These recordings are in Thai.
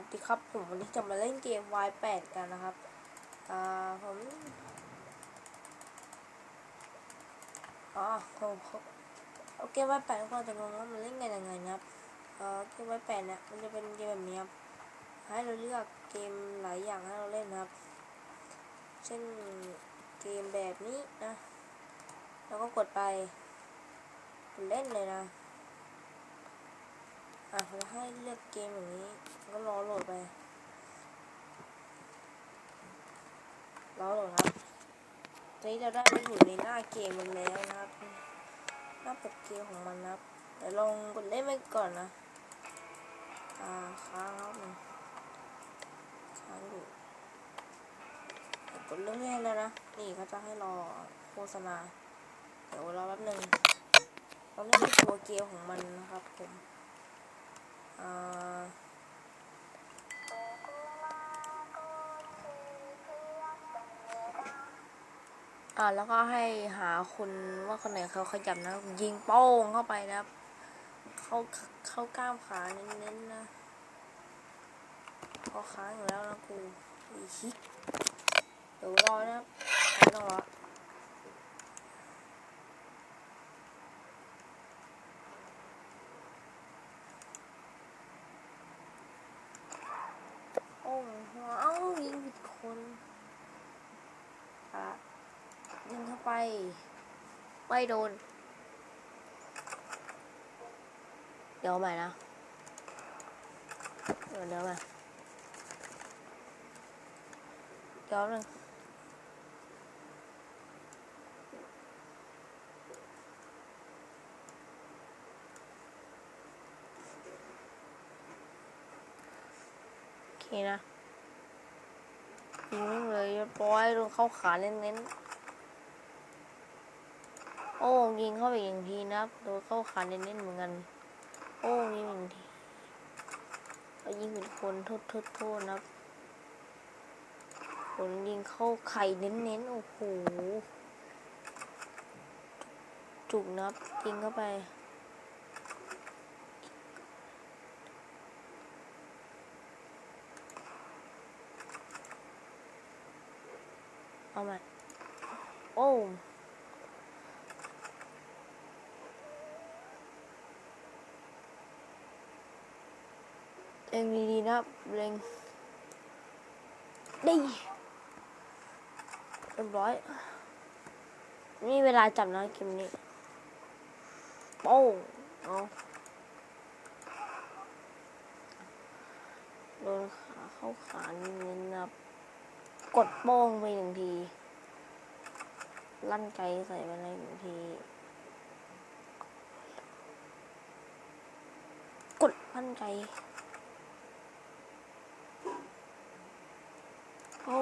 สดีครับ ผมวันนี้จะมาเล่นเกม Y8 กันนะครับ อ่าผมอ๋อผมเอาเกม Y8 ก่อนจะงงว่ามันเล่นกันยังไงนะครับเอ่อเกม Y8 เนี่ยมันจะเป็นเกมแบบนี้ครับให้เราเลือกเกมหลายอย่างให้เราเล่นนะครับ เช่นเกมแบบนี้นะ แล้วก็กดไปเล่นเลยนะ อะเราให้เลือกเกมอย่างนี้ ก็รอโหลดไป รอโหลดครับตอนนี้เราได้มาอยู่ในหน้าเกมมันแล้วนะครับ หน้าปกเกมของมันนะครับเดี๋ยวลองกดเล่นไปก่อนนะ อ่าค้างครับหนึ่งค้างอยู่กดเรื่องแรกแล้วนะ นี่เขาจะให้รอโฆษณา เดี๋ยวรอแป๊บหนึ่งเราไม่ใช่ตัวเกมของมันนะครับผม อ่าแล้วก็ให้หาคนว่าคนไหนเขาขยับนะยิงโป้งเข้าไปนะครับ เข้าเข้ากล้ามขาเน้นๆนะพอค้างอยู่แล้วนะกูอีชิกเดี๋ยวรอนะครับไม่ต้องรอ อ้โหเอ้ายิงผิดคนอะยิงเข้าไป ไม่โดน เดี๋ยวใหม่นะ เดี๋ยวเดี๋ยวมาเดี๋ยวหนึ่ง โอเคนะยิงเลยปล่อยโดนเข้าขาเน้นๆโอ้ยิงเข้าไปอีกทีนับโดนเข้าขาเน้นๆเหมือนกัน โอ้ยิงอีกทียิงเป็นคนโทษโทษโทษนะครับคนยิงเข้าไข่เน้นๆโอ้โหจุกนับยิงเข้าไป เอาม่โอ้เล็งดีๆนะครับเล็งดีเรียบร้อยนี่เวลาจับนะเกมนี้โป้งเอาโดนขาเข้าขาเน้นนะครับ กดโป้งไปหนึ่งที ลั่นไกใส่ไปเลยหนึ่งที กดลั่นไกโอ้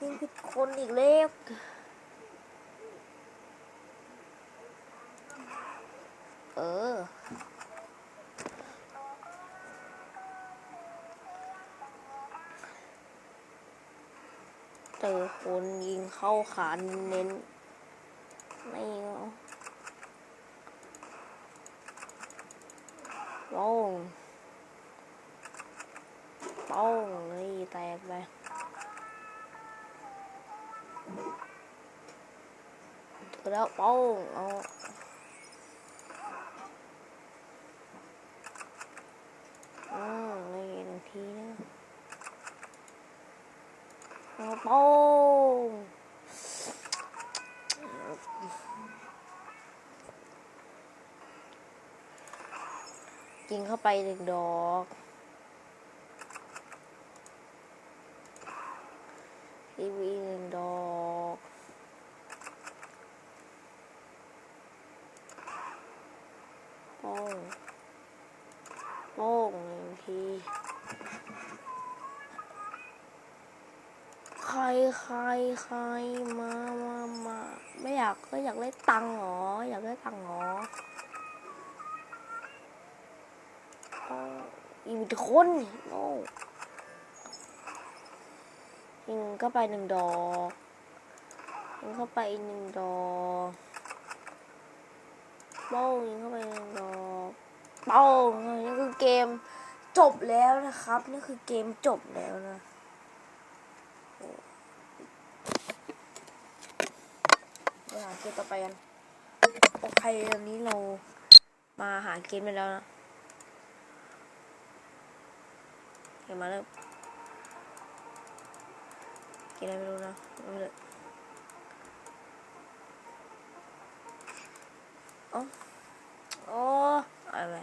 ยิงผิดคนอีกแล้วเออ เจอคนยิงเข้าขาเน้น ไม่เอาป้งป้งนี่แตกไปแล้วป้องเอาอืมนี่หนึ่งทีนะ เอา โป้งกินเข้าไปหนึ่งดอกทีวีกโป้งโป้งหนึ่งที ใครใครมามามาไม่อยากก็อยากได้ตังค์หรอ อยากได้ตังค์หรออีกคนโอ้ยิงเข้าไปหนึ่งดอกยิงเข้าไปอีกหนึ่งดอกโป้งยิงเข้าไปหนึ่งดอกโป้งนี่คือเกมจบแล้วนะครับ นี่คือเกมจบแล้วนะโอ้ไปหา เกมต่อไปกัน โอเคตอนนี้เรามาหาเกมไปแล้วนะเกมมาเริ่มเกมอะไรไม่รู้นะไม่รู้เลยอ๋อโอ้อะไร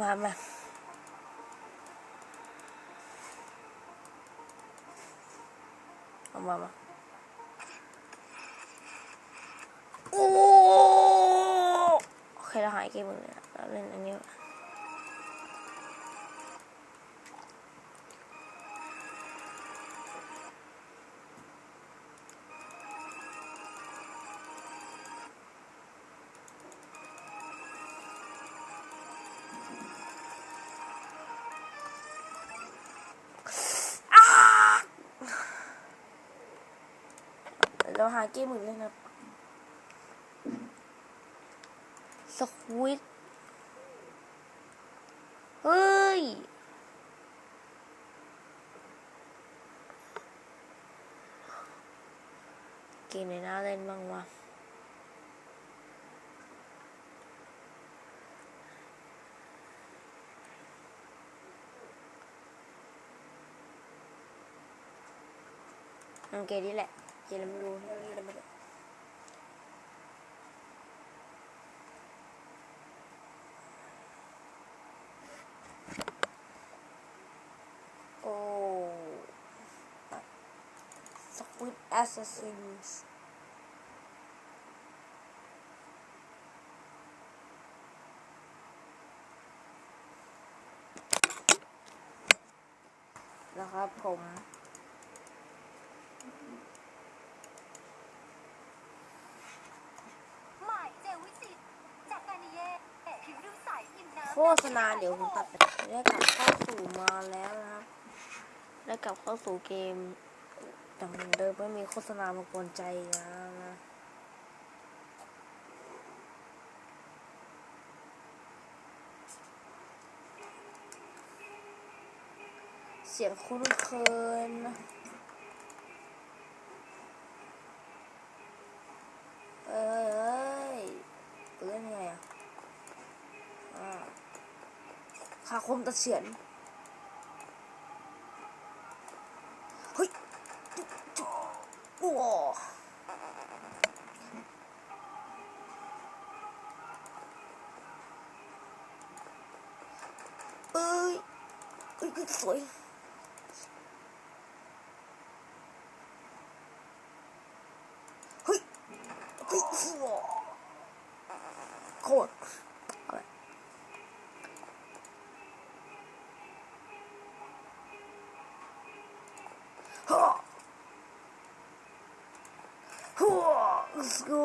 มามาเอามามาโอ้โอเคเราหายเกมหมดเลยนะเราเล่นอันนี้ เราหาเกมอื่นเล่นะสควิตเฮ้ย เกมไหนน่าเล่นบ้างวะอืมเกมนี้แหละ เจลไม่รู้เรื่องนี้เราไม่รู้โอ้สควิตแอสซัสซินส์นะครับผมายเจวิสิตจากการนิเย่ผิวดูใสอิ่มน้ำ โฆ ษณาเดี๋ยวผมตัดไปได้กลับเข้าสู่มาแล้วนะครับ ได้กลับเข้าสู่เกมแต่เหมือนเดิมไม่มีโฆษณามากวนใจอีกแล้วนะเสียงคุ้นเคยนะเอ้ยเอ้ยเล่นไงอะอ่า ขาคมตะเฉียนเฮ้ยจุ๊บจุ๊บโอ้เอ้ยเอ้ยสวยเฮ้ยเฮ้ยโอ้โคตรเอาไปฮ่าฮ่า let's go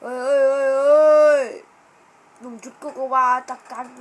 เฮ้ยเฮ้ยเฮ้ยเฮ้ยหนุ่มชุดโกโกวาจัดการห